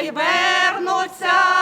страшна вернуться.